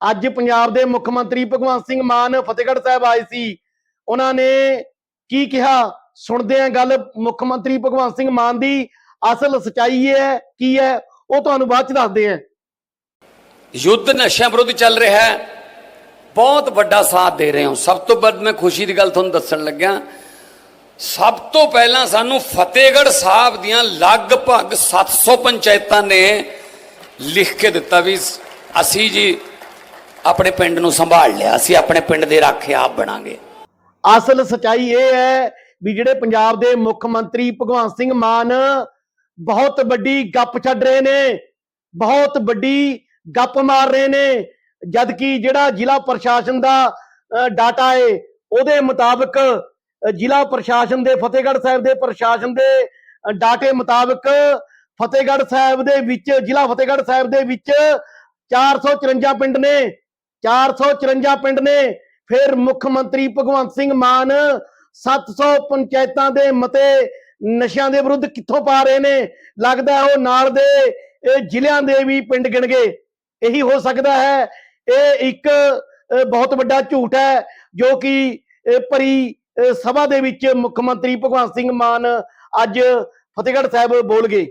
ਅੱਜ ਪੰਜਾਬ ਦੇ ਮੁੱਖ ਮੰਤਰੀ ਭਗਵੰਤ ਸਿੰਘ ਮਾਨ ਫਤਿਹਗੜ੍ਹ ਸਾਹਿਬ ਆਏ ਸੀ। ਉਹਨਾਂ ਨੇ ਕੀ ਕਿਹਾ? ਸੁਣਦੇ ਆ ਗੱਲ ਮੁੱਖ ਮੰਤਰੀ ਭਗਵੰਤ ਸਿੰਘ ਮਾਨ ਦੀ। ਅਸਲ ਸਚਾਈ ਹੈ, ਕੀ ਹੈ? ਉਹ ਤੁਹਾਨੂੰ ਬਾਅਦ ਚ ਦੱਸਦੇ ਆ ਯੁੱਧ ਨਸ਼ਿਆਂ ਵਿਰੁੱਧ ਚੱਲ ਰਿਹਾ ਹੈ। ਬਹੁਤ ਵੱਡਾ ਸਾਥ ਦੇ ਰਹੇ ਹਾਂ। ਸਭ ਤੋਂ ਵੱਧ ਮੈਂ ਖੁਸ਼ੀ ਦੀ ਗੱਲ ਤੁਹਾਨੂੰ ਦੱਸਣ ਲੱਗਿਆ, ਸਭ ਤੋਂ ਪਹਿਲਾਂ ਸਾਨੂੰ ਫਤਿਹਗੜ੍ਹ ਸਾਹਿਬ ਦੀਆਂ ਲਗਭਗ 700 ਪੰਚਾਇਤਾਂ ਨੇ ਲਿਖ ਕੇ ਦਿੱਤਾ ਵੀ ਅਸੀਂ ਜੀ ਆਪਣੇ ਪਿੰਡ ਨੂੰ ਸੰਭਾਲ ਲਿਆ, ਅਸੀਂ ਆਪਣੇ ਪਿੰਡ ਦੇ ਰਾਖੇ ਆਪ ਬਣਾਂਗੇ। ਅਸਲ ਸਚਾਈ ਇਹ ਹੈ ਵੀ ਜਿਹੜੇ ਪੰਜਾਬ ਦੇ ਮੁੱਖ ਮੰਤਰੀ ਭਗਵੰਤ ਸਿੰਘ ਮਾਨ ਬਹੁਤ ਵੱਡੀ ਗੱਪ ਛੱਡ ਰਹੇ ਨੇ, ਬਹੁਤ ਵੱਡੀ ਗੱਪ ਮਾਰ ਰਹੇ ਨੇ ਜਦ ਕਿ ਜਿਹੜਾ ਜ਼ਿਲ੍ਹਾ ਪ੍ਰਸ਼ਾਸਨ ਦਾ ਡਾਟਾ ਏ, ਉਹਦੇ ਮੁਤਾਬਕ ਜ਼ਿਲ੍ਹਾ ਪ੍ਰਸ਼ਾਸਨ ਦੇ, ਫਤਿਹਗੜ੍ਹ ਸਾਹਿਬ ਦੇ ਪ੍ਰਸ਼ਾਸਨ ਦੇ ਡਾਟੇ ਮੁਤਾਬਕ ਫਤਿਹਗੜ੍ਹ ਸਾਹਿਬ ਦੇ ਵਿੱਚ, ਜ਼ਿਲ੍ਹਾ ਫਤਿਹਗੜ੍ਹ ਸਾਹਿਬ ਦੇ ਵਿੱਚ 454 ਪਿੰਡ ਨੇ। 454 ਪਿੰਡ ਨੇ। ਫਿਰ ਮੁੱਖ ਮੰਤਰੀ ਭਗਵੰਤ ਸਿੰਘ ਮਾਨ 700 ਪੰਚਾਇਤਾਂ ਦੇ ਮਤੇ ਨਸ਼ਿਆਂ ਦੇ ਵਿਰੁੱਧ ਕਿੱਥੋਂ ਪਾ ਰਹੇ ਨੇ? ਲੱਗਦਾ ਉਹ ਨਾਲ ਦੇ, ਇਹ ਜ਼ਿਲ੍ਹਿਆਂ ਦੇ ਵੀ ਪਿੰਡ ਗਿਣ ਗਏ ਇਹੀ ਹੋ ਸਕਦਾ ਹੈ। ਇਹ ਇੱਕ ਬਹੁਤ ਵੱਡਾ ਝੂਠ ਹੈ, ਜੋ ਕਿ ਭਰੀ ਸਭਾ ਦੇ ਵਿੱਚ ਮੁੱਖ ਮੰਤਰੀ ਭਗਵੰਤ ਸਿੰਘ ਮਾਨ ਅੱਜ ਫਤਿਹਗੜ੍ਹ ਸਾਹਿਬ ਬੋਲ ਗਏ